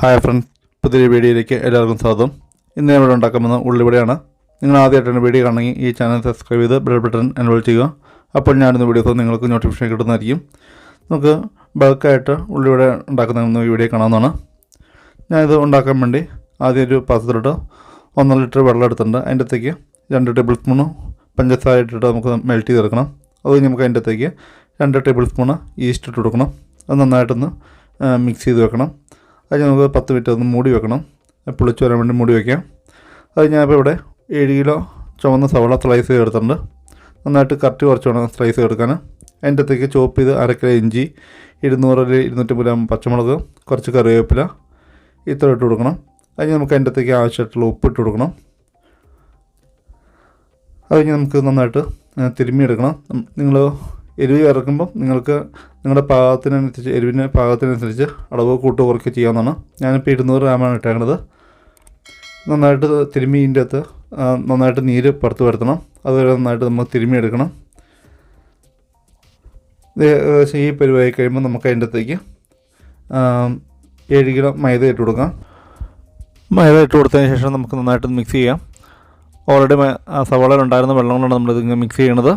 Hi friends പുതിയ വീഡിയോയിലേക്ക് എല്ലാവർക്കും സ്വാഗതം. ഇന്ന് ഞാൻ ഇവിടെ ഉണ്ടാക്കുന്നത് ഉള്ളിവിടെയാണ്. നിങ്ങൾ ആദ്യമായിട്ടാണ് വീഡിയോ കാണണമെങ്കിൽ ഈ ചാനൽ സബ്സ്ക്രൈബ് ചെയ്ത് ബെൽ ബട്ടൺ എൻറോൾ ചെയ്യുക. അപ്പോൾ ഞാനിന്ന് വീഡിയോസ് നിങ്ങൾക്ക് നോട്ടിഫിക്കേഷൻ കിട്ടുന്നതായിരിക്കും. നമുക്ക് ബൾക്കായിട്ട് ഉള്ളിവിടെ ഉണ്ടാക്കുന്ന വീഡിയോ കാണാവുന്നതാണ്. ഞാനിത് ഉണ്ടാക്കാൻ വേണ്ടി ആദ്യം ഒരു പാത്രത്തിലിട്ട് ഒന്നര ലിറ്റർ വെള്ളം എടുത്തിട്ടുണ്ട്. അതിന്റെ അകത്തേക്ക് രണ്ട് ടേബിൾ സ്പൂണ് പഞ്ചസാര ഇട്ടിട്ട് നമുക്ക് മെൽറ്റ് ചെയ്തെടുക്കണം. അത് നമുക്ക് അതിന്റെ അകത്തേക്ക് രണ്ട് ടേബിൾ സ്പൂണ് ഈസ്റ്റ് ഇട്ട് കൊടുക്കണം. അത് നന്നായിട്ടൊന്ന് മിക്സ് ചെയ്ത് വെക്കണം. അത് നമുക്ക് പത്ത് മിനിറ്റ് ഒന്ന് മൂടി വെക്കണം. പുളിച്ച് വരാൻ വേണ്ടി മൂടി വയ്ക്കാം അത് ഞാനിപ്പോൾ ഇവിടെ ഏഴ് കിലോ ചുവന്ന സവള സ്ലൈസ് ചെയ്തെടുത്തിട്ടുണ്ട് നന്നായിട്ട് കറക്റ്റ് കുറച്ച് വേണം സ്ലൈസ് എടുക്കാൻ അതിന്റെ അകത്തേക്ക് ചോപ്പ് ചെയ്ത് അരക്കിലോ കിലോ ഇഞ്ചി ഇരുന്നൂറ് ഇരുന്നൂറ്റി ഗ്രാം പച്ചമുളക് കുറച്ച് കറിവേപ്പില ഇത്ര ഇട്ട് കൊടുക്കണം. അതിന് നമുക്ക് അതിന്റെ അകത്തേക്ക് ആവശ്യമായിട്ടുള്ള ഉപ്പ് ഇട്ട് കൊടുക്കണം. അത് കഴിഞ്ഞ് നമുക്ക് നന്നായിട്ട് തിരുമ്മിയെടുക്കണം നിങ്ങൾ എരിവ് ഇറക്കുമ്പോൾ നിങ്ങൾക്ക് നിങ്ങളുടെ പാകത്തിനനുസരിച്ച് എരിവിന് പാകത്തിനനുസരിച്ച് അളവ് കൂട്ട് കുറയ്ക്കുക ചെയ്യാവുന്നതാണ്. ഞാനിപ്പോൾ ഇരുന്നൂറ് ഗ്രാമാണ് ഇട്ടേക്കുന്നത് നന്നായിട്ട് തിരുമ്മി ഇതിന്റെ അകത്ത് നന്നായിട്ട് നീര് പുറത്ത് വരുത്തണം. അതുവരെ നന്നായിട്ട് നമ്മൾ തിരുമ്മിയെടുക്കണം ഏകദേശം ഈ പരിവായി കഴിയുമ്പോൾ നമുക്ക് അതിന്റെ അകത്തേക്ക് ഏഴ് കിലോ മൈദ ഇട്ട് കൊടുക്കാം. മൈദ ഇട്ട് കൊടുത്തതിന് ശേഷം നമുക്ക് നന്നായിട്ട് മിക്സ് ചെയ്യാം. ഓൾറെഡി സവാളയിൽ സവാളയിലുണ്ടായിരുന്ന വെള്ളം കൊണ്ടാണ് നമ്മളിത് ഇങ്ങനെ മിക്സ് ചെയ്യണത്.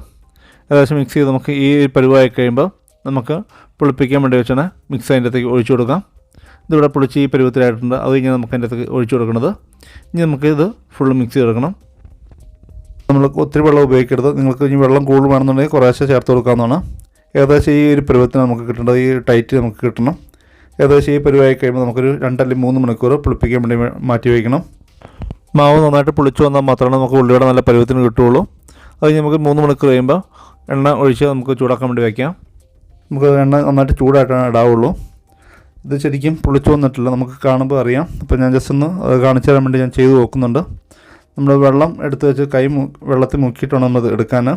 ഏകദേശം മിക്സ് ചെയ്ത് നമുക്ക് ഈ പരിവായി കഴിയുമ്പോൾ നമുക്ക് പുളിപ്പിക്കാൻ വേണ്ടി വെച്ചാണ് മിക്സ് അതിന്റെ അകത്തേക്ക് ഒഴിച്ചു കൊടുക്കാം. ഇതിവിടെ പുളിച്ച് ഈ പരുവത്തിലായിട്ടുണ്ട്. അത് കഴിഞ്ഞാൽ നമുക്ക് അതിന്റെ അകത്തേക്ക് ഒഴിച്ചു കൊടുക്കുന്നത്. ഇനി നമുക്ക് ഇത് ഫുള്ള് മിക്സ് ചെയ്തെടുക്കണം. നമ്മൾ ഒത്തിരി വെള്ളം ഉപയോഗിക്കരുത്. നിങ്ങൾക്ക് ഇനി വെള്ളം കൂടുതൽ വേണമെന്നുണ്ടെങ്കിൽ കുറേശ്ശെ ചേർത്ത് കൊടുക്കാവുന്നതാണ്. ഏകദേശം ഈ ഒരു പരുവത്തിന് നമുക്ക് കിട്ടേണ്ടത് ഈ ടൈറ്റ് നമുക്ക് കിട്ടണം. ഏകദേശം ഈ പരുവായി കഴിയുമ്പോൾ നമുക്കൊരു രണ്ടല്ലെങ്കിൽ മൂന്ന് മണിക്കൂർ പുളിപ്പിക്കാൻ വേണ്ടി മാറ്റി വയ്ക്കണം. മാവ് നന്നായിട്ട് പുളിച്ചു വന്നാൽ മാത്രമേ നമുക്ക് ഉള്ളിയുടെ നല്ല പരുവത്തിന് കിട്ടുകയുള്ളൂ. അത് നമുക്ക് മൂന്ന് മണിക്കൂർ കഴിയുമ്പോൾ എണ്ണ ഒഴിച്ച് നമുക്ക് ചൂടാക്കാൻ വേണ്ടി വയ്ക്കാം. നമുക്ക് എണ്ണ നന്നായിട്ട് ചൂടായിട്ടാണ് ഇടാവുള്ളൂ. ഇത് ശരിക്കും പുളിച്ചു വന്നിട്ടില്ല നമുക്ക് കാണുമ്പോൾ അറിയാം. അപ്പോൾ ഞാൻ ജസ്റ്റ് ഒന്ന് കാണിച്ചു തരാൻ വേണ്ടി ഞാൻ ചെയ്ത് നോക്കുന്നുണ്ട്. നമ്മൾ വെള്ളം എടുത്ത് വെച്ച് കൈ വെള്ളത്തിൽ മുക്കിയിട്ടാണ് നമ്മൾ എടുക്കാൻ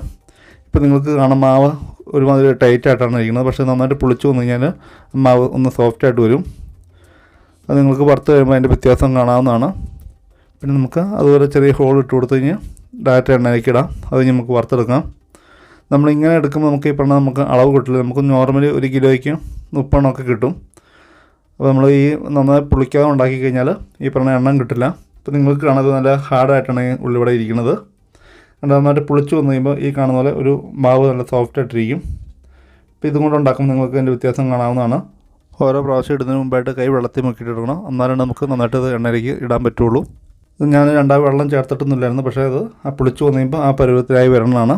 ഇപ്പോൾ നിങ്ങൾക്ക് കാണാം മാവ് ഒരുമാതിരി ടൈറ്റ് ആയിട്ടാണ് ഇരിക്കുന്നത്. പക്ഷേ നന്നായിട്ട് പുളിച്ചു വന്നു കഴിഞ്ഞാൽ മാവ് ഒന്ന് സോഫ്റ്റ് ആയിട്ട് വരും. അത് നിങ്ങൾക്ക് വറുത്ത് കഴിയുമ്പോൾ അതിന്റെ വ്യത്യാസം കാണാവുന്നതാണ്. പിന്നെ നമുക്ക് അതുപോലെ ചെറിയ ഹോൾ ഇട്ട് കൊടുത്തു കഴിഞ്ഞാൽ ഡയറക്റ്റ് എണ്ണയിലേക്ക് ഇടാം. അത് കഴിഞ്ഞ് നമുക്ക് വറുത്തെടുക്കാം. നമ്മളിങ്ങനെ എടുക്കുമ്പോൾ നമുക്ക് ഈ പറഞ്ഞ നമുക്ക് അളവ് കിട്ടില്ല. നമുക്ക് നോർമലി ഒരു കിലോയ്ക്ക് മുപ്പെണ്ണമൊക്കെ കിട്ടും. അപ്പോൾ നമ്മൾ ഈ നന്നായി പുളിക്കാതെ ഉണ്ടാക്കി കഴിഞ്ഞാൽ ഈ പറഞ്ഞ എണ്ണം കിട്ടില്ല. അപ്പോൾ നിങ്ങൾക്ക് കാണുന്നത് നല്ല ഹാർഡായിട്ടാണ് ഉള്ളിവിടെ ഇരിക്കുന്നത്. അത് നന്നായിട്ട് പുളിച്ച് വന്നു കഴിയുമ്പോൾ ഈ കാണുന്ന പോലെ ഒരു മാവ് നല്ല സോഫ്റ്റ് ആയിട്ടിരിക്കും. അപ്പോൾ ഇതും കൊണ്ട് ഉണ്ടാക്കുമ്പോൾ നിങ്ങൾക്ക് അതിന്റെ വ്യത്യാസം കാണാവുന്നതാണ്. ഓരോ പ്രാവശ്യം ഇടുന്നതിന് മുമ്പായിട്ട് കൈ വെള്ളത്തിൽ മുക്കിയിട്ട് എടുക്കണം എന്നാലും നമുക്ക് നന്നായിട്ട് എണ്ണയിലേക്ക് ഇടാൻ പറ്റുള്ളൂ. ഞാൻ രണ്ടാം വെള്ളം ചേർത്തിട്ടൊന്നുമില്ലായിരുന്നു. പക്ഷേ അത് ആ പുളിച്ച് വന്നു കഴിയുമ്പോൾ ആ പരുവത്തിലായി വരണതാണ്.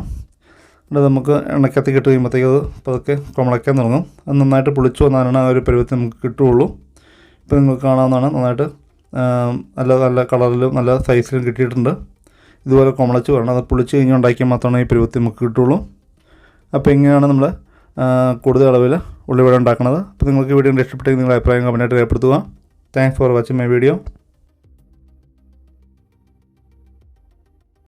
എന്നിട്ട് നമുക്ക് എണ്ണക്കത്തി കിട്ട് കഴിയുമ്പോഴത്തേക്ക് അത് പതുക്കെ കുമളയ്ക്കാൻ തുടങ്ങും. അത് നന്നായിട്ട് പൊളിച്ചു വന്നാലാണ് ആ ഒരു പരുവത്തിൽ നമുക്ക് കിട്ടുകയുള്ളൂ. ഇപ്പോൾ നിങ്ങൾക്ക് കാണാവുന്നതാണ് നന്നായിട്ട് നല്ല നല്ല കളറിലും നല്ല സൈസിലും കിട്ടിയിട്ടുണ്ട്. ഇതുപോലെ കുമളച്ച് വരണം. അത് പുളിച്ച് കഴിഞ്ഞ് ഉണ്ടാക്കിയാൽ മാത്രമാണ് ഈ പരുവത്തിൽ നമുക്ക് കിട്ടുള്ളൂ അപ്പോൾ ഇങ്ങനെയാണ് നമ്മൾ കൂടുതൽ അളവിൽ ഉള്ളിവട ഉണ്ടാക്കുന്നത്. അപ്പോൾ നിങ്ങൾക്ക് വീഡിയോ ഇഷ്ടപ്പെട്ടെങ്കിൽ നിങ്ങളുടെ അഭിപ്രായം കമന്റായിട്ട് രേഖപ്പെടുത്തുക. Thanks for watching my video